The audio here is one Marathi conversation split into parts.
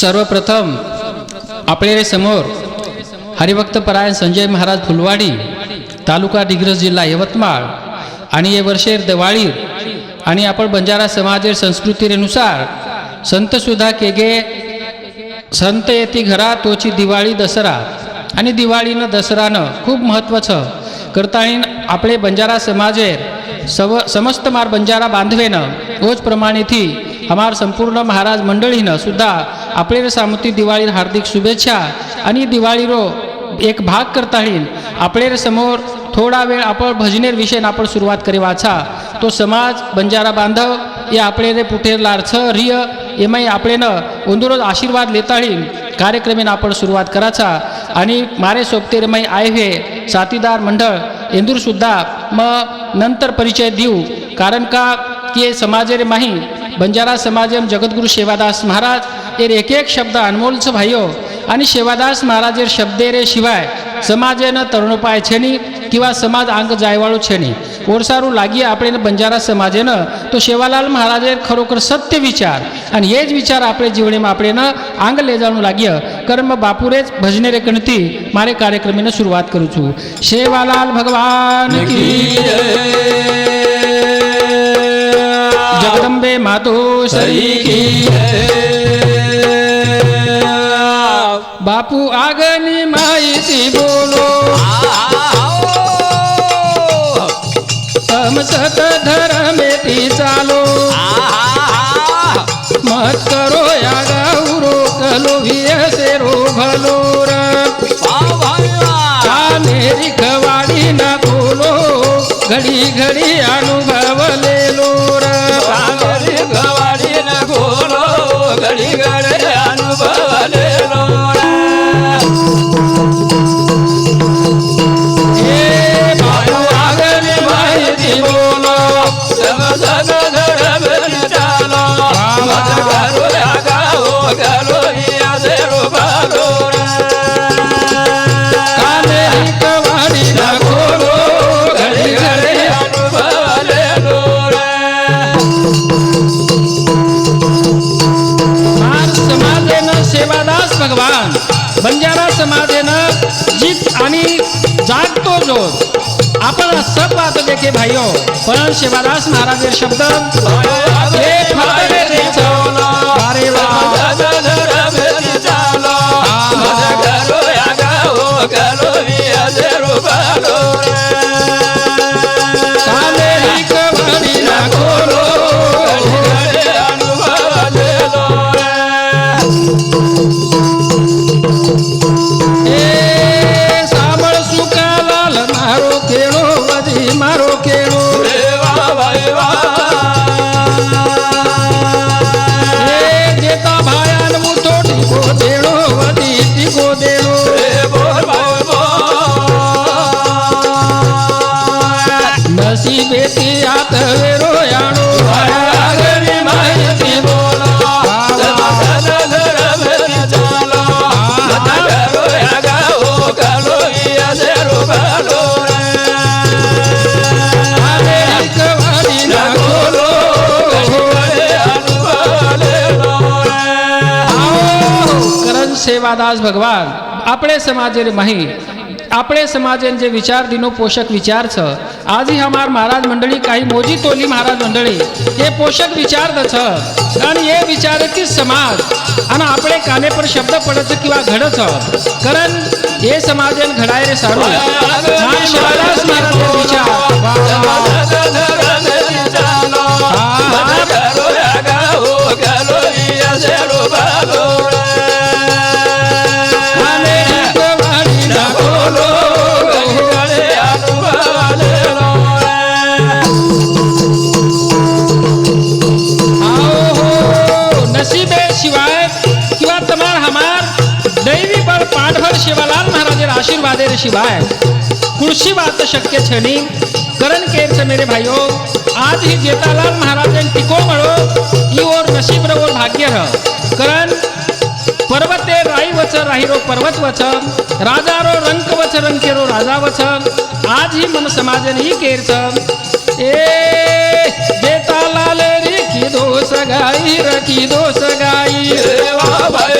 सर्वप्रथम आपले समोर हरिभक्त परायण संजय महाराज फुलवाडी तालुका दिग्रस जिल्हा यवतमाळ आणि हे वर्षेर दिवाळी आणि आपण बंजारा समाजेर संस्कृतीनुसार संतसुद्धा केगे संत येती घरा तोची दिवाळी दसरा आणि दिवाळीनं दसरानं खूप महत्त्वाचं करताळीन आपले बंजारा समाजेर सव समस्त मार बंजारा बांधवेनं तोच प्रमाणे थी हमार संपूर्ण महाराज मंडळीनं सुद्धा आपले सामुती दिवाळी हार्दिक शुभेच्छा आणि दिवाळीरो एक भाग करता येईल. आपले समोर थोडा वेळ आपण भजनेर विषयनं आपण सुरुवात करी वाचा. तो समाज बंजारा बांधव या आपले रे पुठे लारछ रिय एमाई आपलेनं उंदुरोज आशीर्वाद लेता येईल. कार्यक्रमेनं आपण सुरुवात करायचा आणि मारे सोबते रमाई आय हे साथीदार मंडळ इंदूरसुद्धा मग नंतर परिचय देऊ. कारण का की समाजेरे माही बंजारा समाजम जगद्गुरु सेवादास महाराज एर एक एक शब्द अनमोलच भायो आणि शेवादास महाराजेर शब्दे रे शिवाय સમાજેના તરુણોપાય છે નહીં કિંવા સમાજ આંગ જાયવાળું છે નહીં ઓરસારું લાગીએ આપણે બંજારા સમાજેને તો શેવાલાલ મહારાજે ખરોખર સત્ય વિચાર અને એ જ વિચાર આપણે જીવણીમાં આપણે આંગ લેજાણું લાગીએ કર્મ બાપુરે જ ભજને રે ગણતી મારે કાર્યક્રમની શરૂઆત કરું છું શેવાલાલ ભગવાન જગદંબે માતો સરી કી बापू आगनी माहिती बोलो. समसत धरमेती चालो. मत करो या गाऊरो कलो से रो. भलो मेरी खवाडी ना बोलो. घडी घडी अनुभवले लोर घडी घडी अनुभव लेलो र. भगवान बंजारा समाजेनं जीत आणि जागतो जो आपण सब बात देखे भाइयों हो, पण सेवादास महाराज हे शब्द dolor સેવાદાસ ભગવાન આપણે સમાજે માહી આપણે સમાજે જે વિચારધીનો પોષક વિચાર છે આજે અમાર મહારાજ મંડળી કાંઈ મોજી તોલી મહારાજ મંડળી એ પોષક વિચાર છે અને એ વિચારેથી સમાજ અને આપણે કાને પર શબ્દ પડે છે કેવા ઘડ છે કારણ એ સમાજે ઘડાય રે સારું વિચાર पाठभर शिवालाल महाराजेर आशीर्वादेर शिवाय. कुळशी बात शक्य छणी. करण केर मेरे भाइयो आज ही जेतालाल महाराजन टिको मळो ई ओर नशीब रो भाग्य र करण पर्वते राई वच राहिरो पर्वत वच राजारो रंक वच रंकेरो राजा वच आज ही मन समाजन ही केर ए जेतालाल रे की दोस गाई रखी दोस गाई वा भाई वा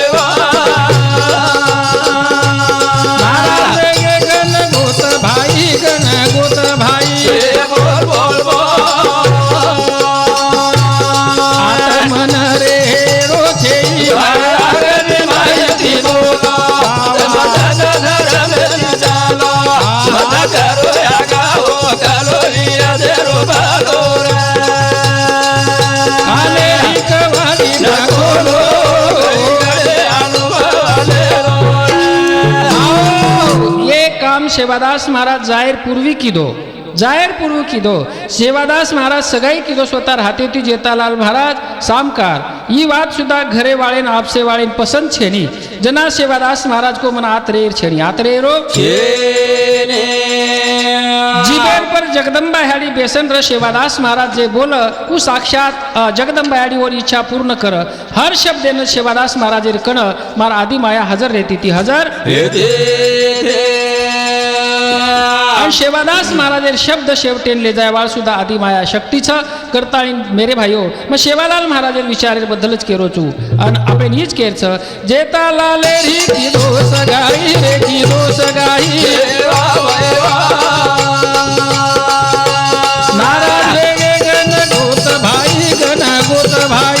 સેવાદાસ મહારાજ જાહેર પૂર્વી કીધો જાહેર પૂર્વ કીધો સેવાદાસ મહારાજ સગાઈ કીધો સ્વતઃ હાથેથી જેતાલાલ મહારાજ સામકાર ઈ વાત સુધા ઘરે વાળે ને આપસે વાળે ને પસંદ છે ની જના સેવાદાસ મહારાજ કો મને આત રેર છે ની આત રેરો જેને જીભેર પર જગદંબા હેડી બેસન રસ સેવાદાસ મહારાજ જે બોલ હું સાક્ષાત અ, જગદંબા હેડી ઓર ઈચ્છા પૂર્ણ કર હર શબ્દ ને સેવાદાસ મહારાજે કણ મારા આદિ માયા હાજર રહેતી હતી હાજર आणि शेवादास महाराज शब्द शेवटेनले ले जाय सुद्धा आदि माया शक्तीचा करता मेरे भाईओ. मग शेवालाल महाराज विचारे बद्दलच केरो चू. आणि आपण हीच केरच. जेता लाले री की दोस गाई रे की दोस गाई नाराज रे गण गोत भाई गण गोत भाई.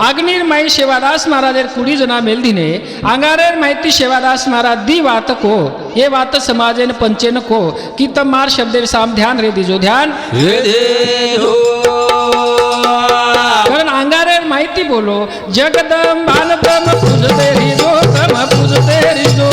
अग्नीर माई शेवादास महाराजेर कुडी जना मेलदिने अंगारेर माहिती शेवादास महाराज दी वात को हे वात समाजेन पंचेन को की तमार शब्देर साम ध्यान रे दिजो ध्यान। कारण अंगारेर माहिती बोलो जगदंबान तम पूजते रिजो तम पूजते रिजो।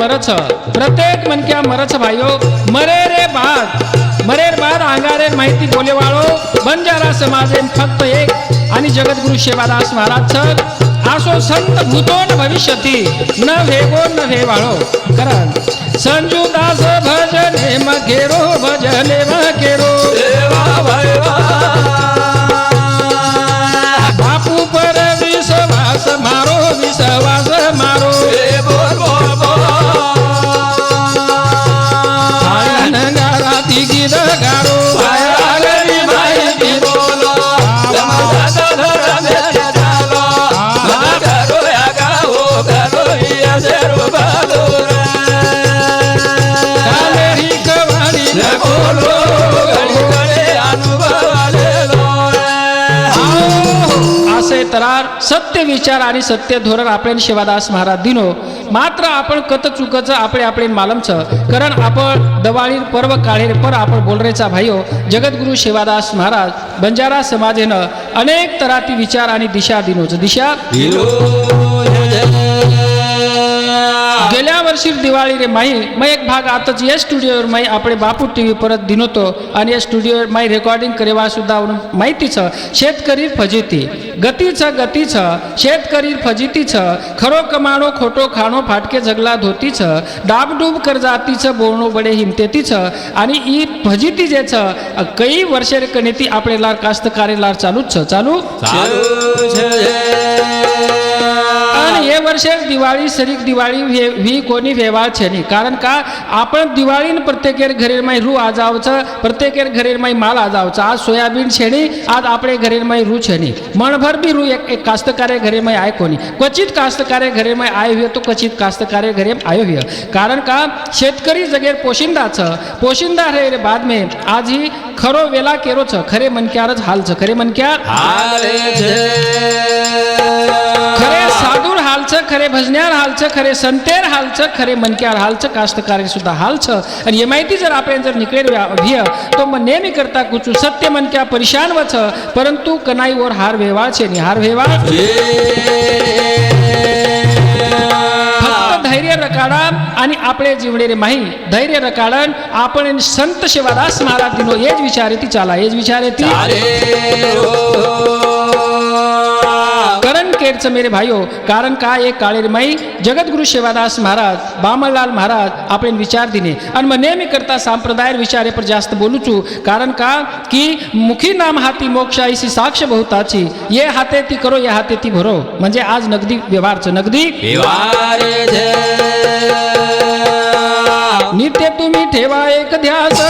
प्रत्येक मनक्या मरच. प्रत्येक मनक्या मरच भाईओ मरे रे बाद. मरेर बाद अंगारेर माहिती बोले वाळो. बंजारा समाजे फक्त एक. आणि जगद्गुरु शेवादास महाराज सर आसो संत भूतोन भविष्यती. न भेगो न भेवाळो. कारण. संजू दास भजने मघेरो भजने. तरार सत्य विचार आणि सत्य धोरण आपण शिवादास महाराज दिनो. मात्र आपण कत चुकचं आपले आपले मालमचं. कारण आपण दवाळीर पर्व काळेर पर आपण बोलरेचा भाईयो जगद्गुरु शिवादास महाराज बंजारा समाजेनं अनेक तराती विचार आणि दिशा दिनोच. दिशा? गेल्या वर्षी दिवाळी रे माई मग एक भाग आताच या स्टुडिओवर माई आपले बापू टी व्ही परत दिनोतो आणि या स्टुडिओवर माई रेकॉर्डिंग करेवा सुद्धा माहितीचं शेतकरी फजिती गतीचं गतीचं शेतकरी फजितीचं खरो कमाणो खोटो खाणो फाटके झगला धोतीचं डाबडूब करजातीचं बोलणो बडे हिमतेतीचं आणि ई फजिती जेचं कई वर्षे कनेती आपले लार कास्तकारे लार चालूच छ, चालू आणि ये वर्षे दिवाळी सरीक दिवाळी हे ही कोणी व्यवहार छेनी. कारण का? आपण दिवाळीन प्रत्येकेर घरेर माई रू आजावचं प्रत्येकेर घरेर माई माल आजावचं. आज सोयाबीन छेनी आज आपले घरेर माई रू छेनी. मनभर बी रू एक एक कास्तकारे घरे माई आय कोणी. क्वचित कास्तकारे घरे माई आय हुए तो क्वचित कास्तकारे घरे आयो हुए कारण का? शेतकरी जगेर पोशिंदाचं. पोशिंदा रे रे बाद में आज ही खरो वेला खरे मनक्यारच हालचं. खरे मनक्यार हाले छे खरे साधूर हालचं खरे भजन्यार हालचं खरे संतेर हालचं खरे मनक्यार हालचं कास्तकारे सुद्धा हालचं. आणि हे माहिती जर आपण जर निकळेल भिय तो मग नेहमी करता कुचू सत्य मनक्या परिशान वच परंतु कनाईवर हार व्यवहार छे नि हार धैर्य रकाडा आणि आपले जीवडेरे माही धैर्य रकाडन आपण संत शिवादास महाराज दिनो हेच विचार ती चाला हेच विचार ती. करण केरचं मेरे भाईओ कारण का एक काळे माई? जगद्गुरु सेवादास महाराज बामणलाल महाराज आपण विचार दिने. आणि मग नेहमी करता संप्रदाय विचारे पर जास्त बोलूचू. कारण का? की मुखी नाम हाती मोक्षाईसी साक्ष बहुताची. ये हाते ती करो या हाते ती भरो. म्हणजे आज नगदी व्यवहारचं. नगदी नित्य तुम्ही ठेवा एक ध्यास.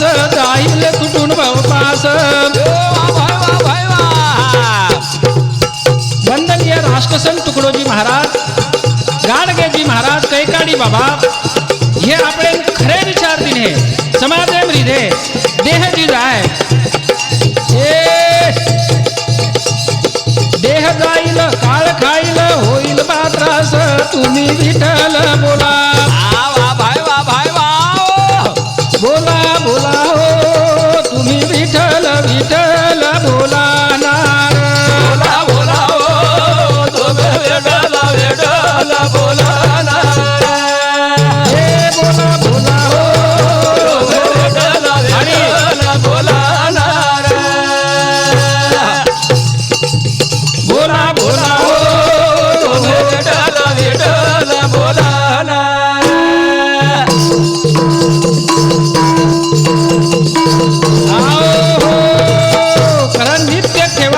जाईल तुटून भवपास वंदनीय राष्ट्रसंत तुकडोजी महाराज गाडगेजी महाराज कैकाडी बाबा हे आपले खरे विचार दिने समाजे मृधे देह जी जाय देह जाईल काळ खाईल होईल बात्रास तुम्ही विठ्ठल बोला बोला.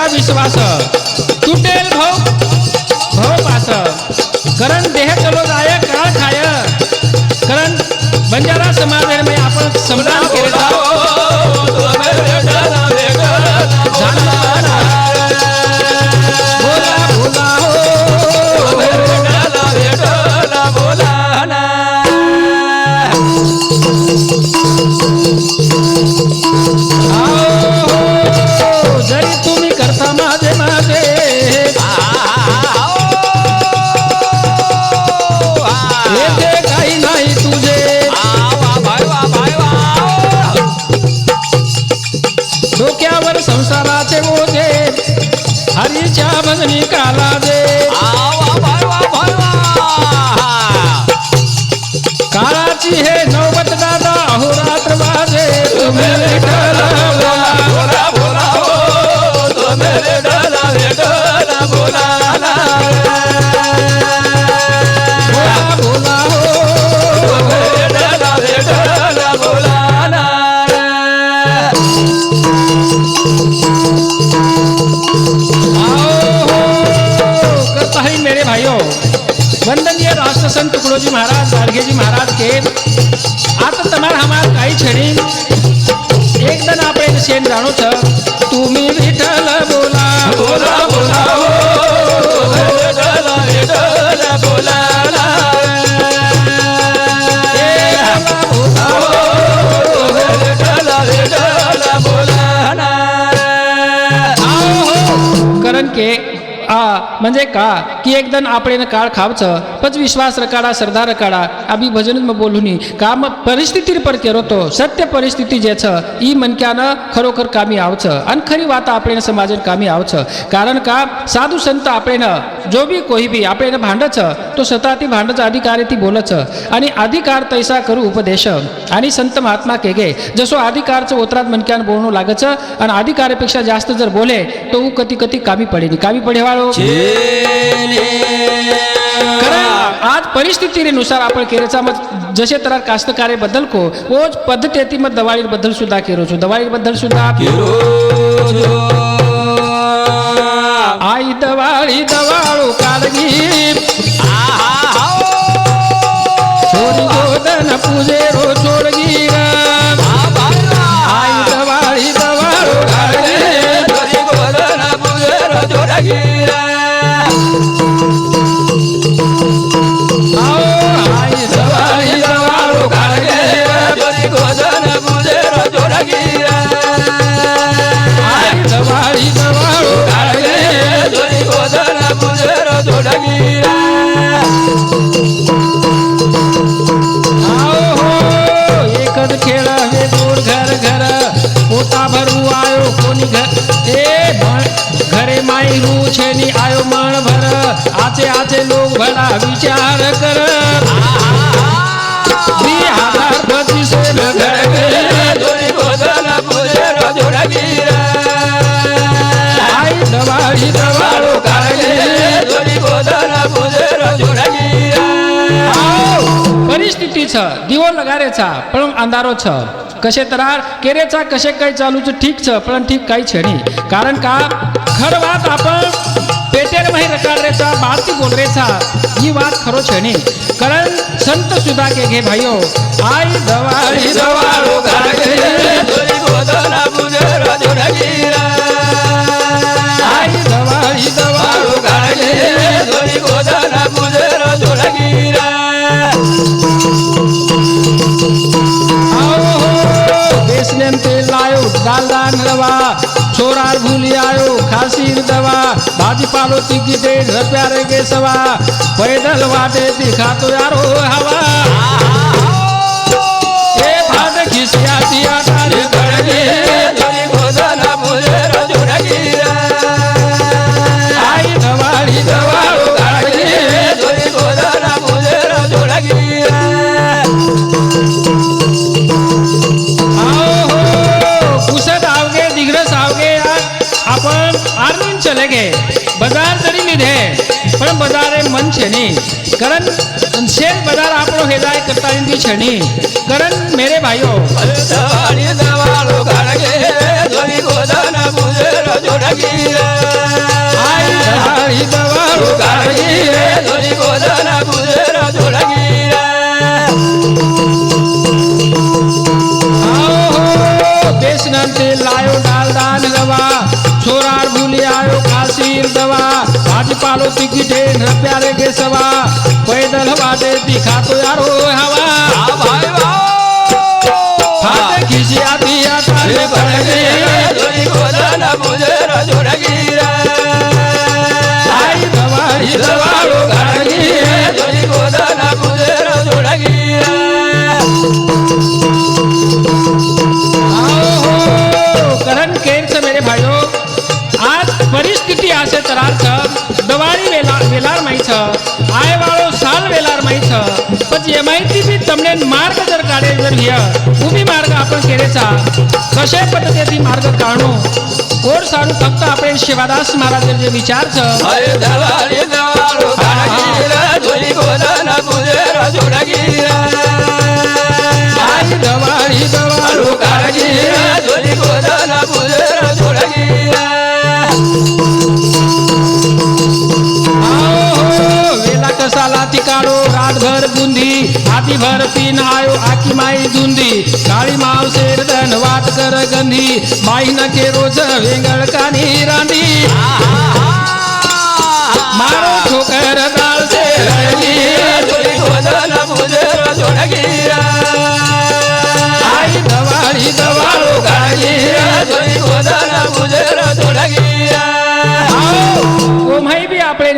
विश्वास राष्ट्र संत तुकडोजी महाराज गाडगेजी महाराज के आता તમારા हमार काही छडी एक दन આપણે શેન જાણો છો तुम्ही विठ्ठल बोला बोला बोला कारण के आ म्हणजे का की एकदन આપણે કાળ ખાવછ પછી વિશ્વાસ રકાડા શ્રદ્ધા રકાડા આ બી ભજનમાં બોલુની કામ પરિસ્થિતિ પર કેરો તો સત્ય પરિસ્થિતિ જે છે ઈ મનક્યાને ખરોખર કામી આવછ અને ખરી વાત આપણે સમાજને કામી આવછ કારણ का સાધુ સંત આપણે જો બી કોઈ બી આપણે ભાંડ છે તો સતાથી ભાંડ અધિકારીથી બોલ છે અને અધિકાર તૈસા કરું ઉપદેશ आणि संत महात्मा के गे जसो अधिकारचं ओतरात मनक्यान बोलणं लागत आणि अधिकारापेक्षा जास्त जर बोले तो ऊ कधी कधी कामी पडेनी कामी पडे वाळो छेने कारण आज परिस्थितीनुसार आपण केरेचा मग जसे तर कास्तकारे बद्दल को ओज पद्धती मग दवाळी बद्दल सुद्धा केरो છું दवाळी बद्दल सुद्धा आई दवाळी दवाळू छोरी गोदन पूजे रो चोडगी भरू आयो कोणी घर ए मण- घरे माई रू छेनी आयो मण भर आचे आचे लोक भला विचार आओ, परिस्थिती छ दिवो लगारे पण अंधारो छ। कसे तरार केरेचा कसे काही चालूच ठीक छ पण ठीक काही छणी कारण का? खर बात आपण पेटेर माही रकारेचा बाती बोलरेचा ही वात खरो छणी कारण संत सुधा के घे भाईयो आई दवाळी दवाळो काळगे आई पालो तिकी डेढ़ रुपया रे के सवा। पैदल वाटे दिखा तो यारो हवा। ए भाद खिसिया दिया तारे आई गाड़गे आओ हो आवगे आपण आर्मीन चले गे। પણ બજારે મન છે ને કરણ, શેર બજાર આપણો હેદાય કરતા નથી છે ને કરણ, મેરે ભાઈઓ. દવાળો भाजी पालो तिकी डेढ़ रुपया रे. के सवा पैदल वाटे दिखा तो यारो हवा आई दवाड़ी गाड़गी आओ हो करण केर छ मेरे भाइयो आज परिस्थिति आसे तरार छ सायंटिफिक तमने मार्ग जर काढे जर घ्या उभी मार्ग आपण केलेचा कशा पद्धतीने मार्ग काढू? कोर साडू फक्त आपले शिवादास महाराजांचे विचार हो, वेला कसाला ती काढू. रातभर बुंदी हाती भर नायो आखी माई दुंदी. काळी माव शेर धन वाट कर गंधी माई न के रोज वेंगळ कानी रांदी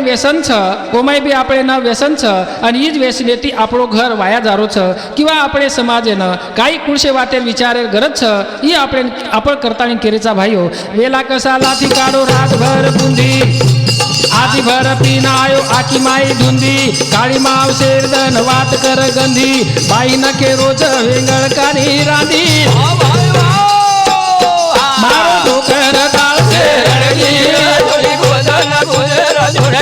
વ્યસન છે કોમાય બી આપણે એના વ્યસન છે અને એ જ વ્યસનેથી આપણો ઘર વાયાજારો છે કિંવા આપણે સમાજેને કાંઈ કુળશે વાતે વિચારે ગરજ છે એ આપણે આપણ કરતાની કેરેચા ભાઈઓ વેલા કસાલાથી કાઢો રાતભર બુંદી આધી ભર પીનાયો આખી માઈ ધૂંધી કાળી માવ શેરદન વાત કર ગંધી બાઈ નખે રોજ વેંગણ કાની રાંધી મારો ઢોકર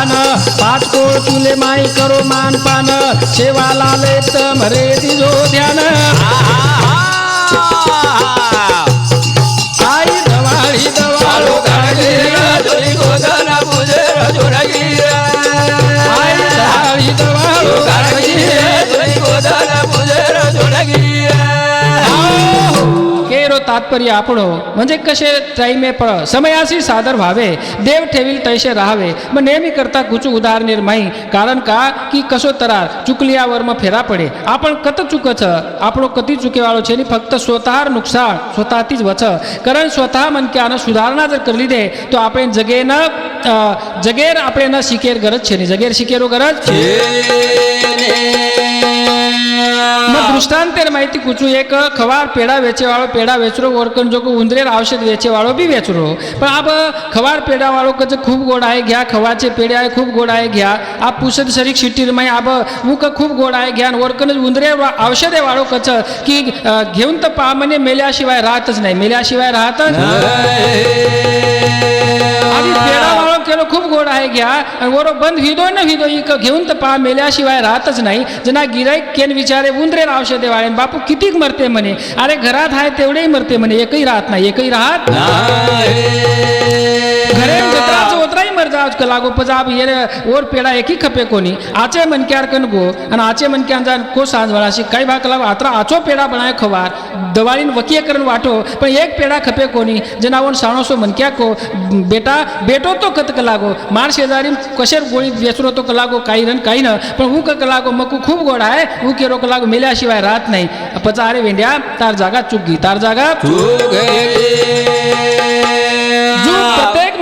समाधान पाच कोळ तुले माई करो मान पान. सेवा लालेत मरे दिजो ध्यान. आई दवाळी दवाळो गाडी जोडी गोधन पूजेर जोडगिया तात्पर्य आपण. म्हणजे कसे टाईमे पळ समयाशी सादर व्हावे देव ठेवी तैसे राहावे. मग नेहमी करता कुच उदार निर्माई. कारण का? की कसो तरार चुकलियावर मग फेरा पडे. आपण कत चुकच? आपण कती चुकेवाळो छे फक्त स्वतः नुकसान स्वतःतीच वच. कारण स्वतः मनक्यानं सुधारणा जर करली दे तो आपण जगेनं जगेर आपण शिकेर गरज छे जगेर शिकेरो गरज? छे શીખેર ગરજ છે ને જગેર શીખેરો ગરજ मग दृष्टांतेर माहिती कुचू एक खवार पेढा वेचेवाळो पेढा वेचरो वरकन जो को उंदरेर औषध वेचेवाळो बी वेचरो पण आप खवार पेढावाळो कच खूप गोड आहे घ्या खवाचे पेढे आहे खूप गोड आहे घ्या आप पुसत शरीक शिट्टीर माई आब मुक खूप गोड आहे घ्या वरकन उंदरे औषधे वाळो कच की अ, घेऊन तर पा म्हणे मेल्याशिवाय राहतच नाही मेल्याशिवाय राहतच आपल्याला खूप गोड आहे घ्या. आणि वरो बंद हिदो न हिदो इक घेऊन तर पहा मेल्याशिवाय राहतच नाही. जना गिराईक केन विचारे उंदरे औषधे वाळे. बापू कितीक मरते म्हणे? अरे घरात आहे तेवढेही मरते म्हणे. एकही राहत नाही. एकही राहत घरे जत्राचं ओतराही मर जावच लागो पजाब ये ओर पेडा एकी खपे कोनी। आचे मनक्यार कन गो आणि आचे मनक्यान जान को सांज वळाशी काही भाग लागो आत्रा आचो पेडा बनाय खवार। दवाळीन वकीय करण वाटो पण एक पेडा खपे कोणी जनावून साणोसो मनक्या को बेटा बेटो तो कत लागो मार शेजारी कशेर गोळी वेचरो तो लागो काही न काही न पण हू क लागो मग खूप गोड आहे हू केरो लागो मेल्याशिवाय राहत नाही। पचा अरे वेंड्या तार जागा चुकी तार जागा चुक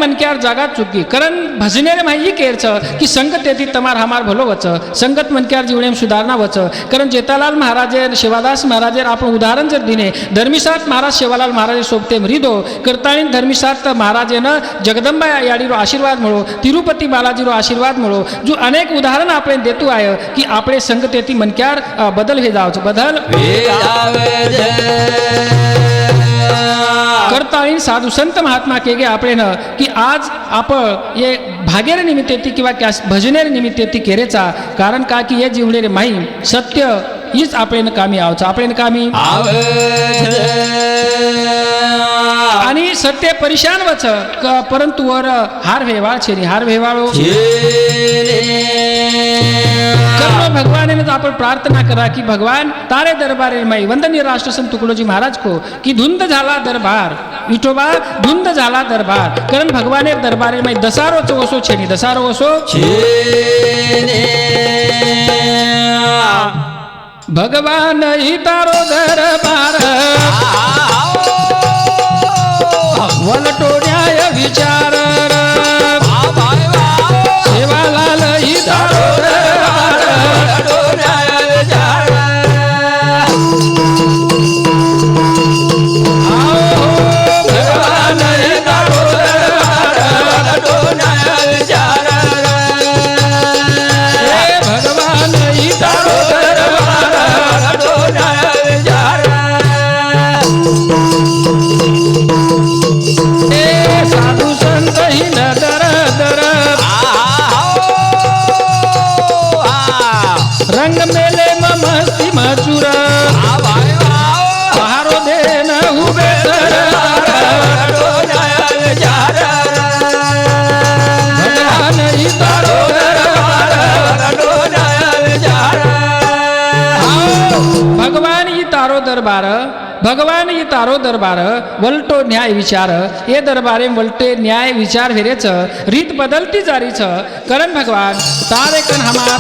मनक्यार जागा चुकी. कारण भजनेरे माहिती केरच की संगत येती तमार हमार भलो वच. संगत मनक्यार जीवनेम सुधारणा वच. कारण जेतालाल महाराज शिवादास महाराज आपण उदाहरण जर दिने धर्मीसात महाराज शिवालाल महाराज सोबते मृदो करताळीन धर्मीसात महाराजेनं जगदंबा याडीरो आशीर्वाद मिळो तिरुपती बालाजीरो आशीर्वाद मिळो जो अनेक उदाहरण आपण देतो आहे की आपले संगत येती मनक्यार बदल हे जावचं. बदल करताळीन साधू संत महात्मा केगे आपण की आज आपण ये भागेर निमित्त येते किंवा क्या भजनेर निमित्त येते केरेचा कारण का की हे जीवनेरे माही सत्य हीच आपल्यानं कामी आवचं. आपण कामी आणि सत्य परिशान वच क- परंतु वर हार व्यवहार छे हार व्यवहारो कर्म भगवान ने आपण प्रार्थना करा की भगवान तारे दरबारे माई. वंदनीय राष्ट्रसंत तुकडोजी महाराज को की धुंद झाला दरबार. विठोबा धुंद झाला दरबार. कारण भगवाने दरबारे माई दसारोच वसो छेनी दसारो वसो भगवान ही तारो दरबार. वलटोड्याय विचार भगवान ही तारो दरबार वलटो न्याय विचार. ये दरबारे वलटे न्याय विचार हेरेच रीत बदलती जारीच. करण भगवान तारे कन हमार.